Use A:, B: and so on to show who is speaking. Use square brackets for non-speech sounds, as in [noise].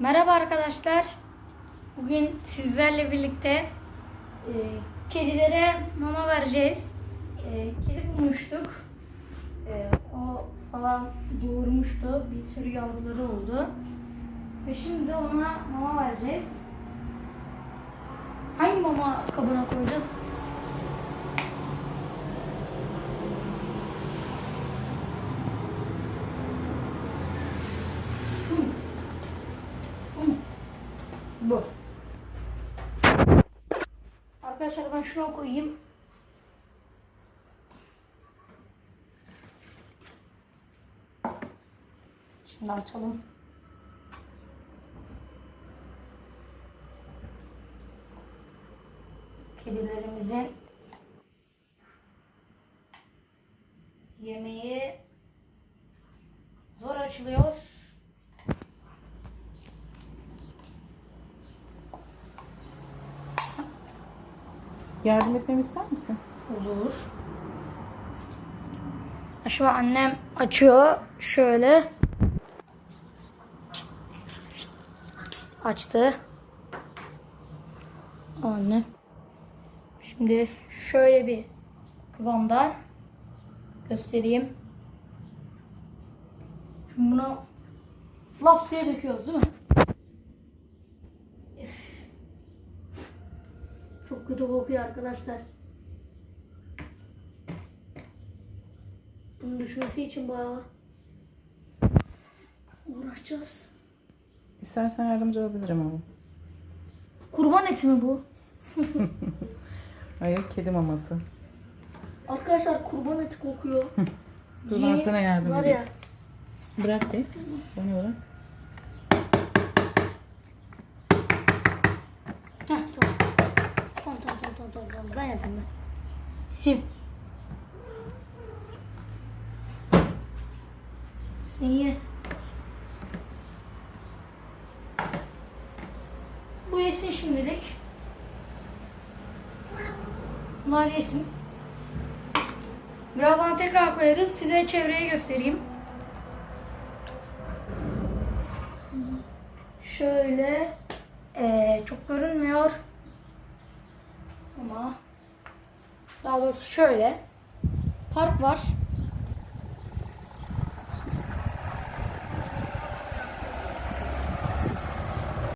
A: Merhaba arkadaşlar. Bugün sizlerle birlikte e, kedilere mama vereceğiz. E, kedi bulmuştuk. E, o falan doğurmuştu. Bir sürü yavruları oldu. Ve şimdi ona mama vereceğiz. Hangi mama kabına koyacağız? Bu mu? Bu. Arkadaşlar ben şuna koyayım. Şimdi açalım. Kedilerimizin yemeği zor açılıyor.
B: Yardım etmemi ister misin?
A: Olur. An annem açıyor. Şöyle. Açtı. Anne. Şimdi şöyle bir kıvamda göstereyim. Şimdi bunu laf diye döküyoruz değil mi? Çok kötü kokuyor arkadaşlar. Bunun düşmesi için bayağı uğraşacağız.
B: İstersen yardımcı olabilirim ama.
A: Kurban eti mi bu? [laughs]
B: Hayır, kedi maması.
A: Arkadaşlar kurban eti kokuyor.
B: Dur ben sana yardım
A: Var
B: edeyim.
A: ya.
B: Bırak bir. Onu bırak.
A: Ben yapayım ben. Sen. Bu yesin şimdilik. Bunlar yesin. Birazdan tekrar koyarız. Size çevreyi göstereyim. Şöyle eee, çok görünmüyor. Ama daha doğrusu şöyle. Park var.